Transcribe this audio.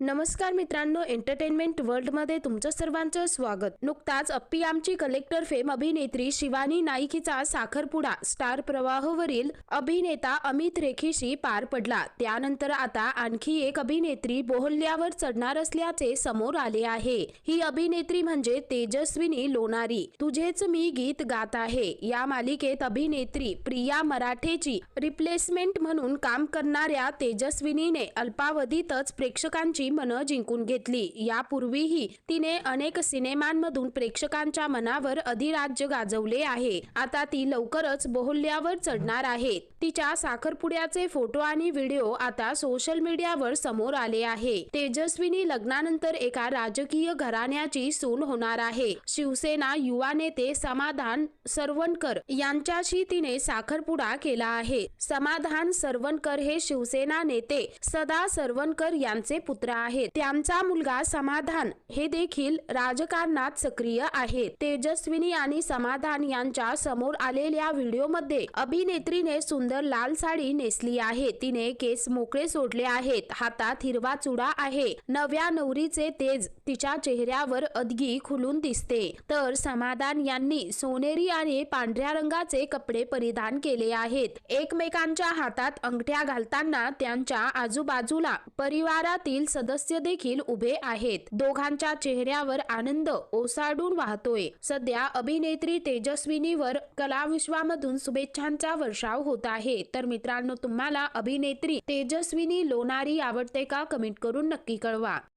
नमस्कार मित्रांनो एंटरटेनमेंट वर्ल्डमध्ये तुमचं सर्वांचं स्वागत. नुकताच अप्पी आमची कलेक्टर फेम अभिनेत्री शिवानी नाईकीचा साखरपुडा स्टार प्रवाहवरील अभिनेता अमित रेखीशी पार पडला. त्यानंतर आता आणखी एक अभिनेत्री बोहल्यावर चढणार असल्याचे समोर आले आहे. ही अभिनेत्री म्हणजे तेजस्विनी लोणारी. तुझेच मी गीत गात आहे. या मालिकेत अभिनेत्री प्रिया मराठेची रिप्लेसमेंट म्हणून काम करणाऱ्या तेजस्विनीने अल्पावधीतच प्रेक्षकांची मनं जिंकून घेतली. यापूर्वीही तिने अनेक सिनेमांमधून प्रेक्षकांच्या मनावर अधिराज्य गाजवले आहे. आता ती लवकरच बोहल्यावर चढणार आहे. तिच्या साखरपुड्याचे फोटो आणि व्हिडिओ आता सोशल मीडियावर समोर आले आहे. तेजस्विनी लग्नानंतर एका राजकीय घराण्याची सून होणार आहे. शिवसेना युवा नेते समाधान सरवणकर यांच्याशी तिने साखरपुडा केला आहे. समाधान सरवणकर हे शिवसेना नेते सदा सरवणकर यांचे पुत्र आहेत त्यांचा मुलगा समाधान हे देखील राजकारणात सक्रिय आहेत तेजस्विनी आणि समाधान यांच्या समोर आलेल्या व्हिडिओमध्ये अभिनेत्रीने सुंदर लाल साडी नेसली आहे. तिने केस मोकळे सोडले आहेत. हातात हिरवा चुडा आहे. नव्या नवरीचे तेज तिच्या चेहऱ्यावर अदगी खुलून दिसते. तर समाधान यांनी सोनेरी आणि पांढऱ्या रंगाचे कपडे परिधान केले आहेत. एकमेकांच्या हातात अंगठ्या घालताना त्यांच्या आजूबाजूला परिवारातील सदस्य देखील उभे आहेत. दोघांच्या चेहऱ्यावर आनंद ओसाडून वाहतोय. सध्या अभिनेत्री तेजस्विनीवर कलाविश्वामधून शुभेच्छांचा वर्षाव होत आहे. तर मित्रांनो तुम्हाला अभिनेत्री तेजस्विनी लोणारी आवडते का? कमेंट करून नक्की कळवा.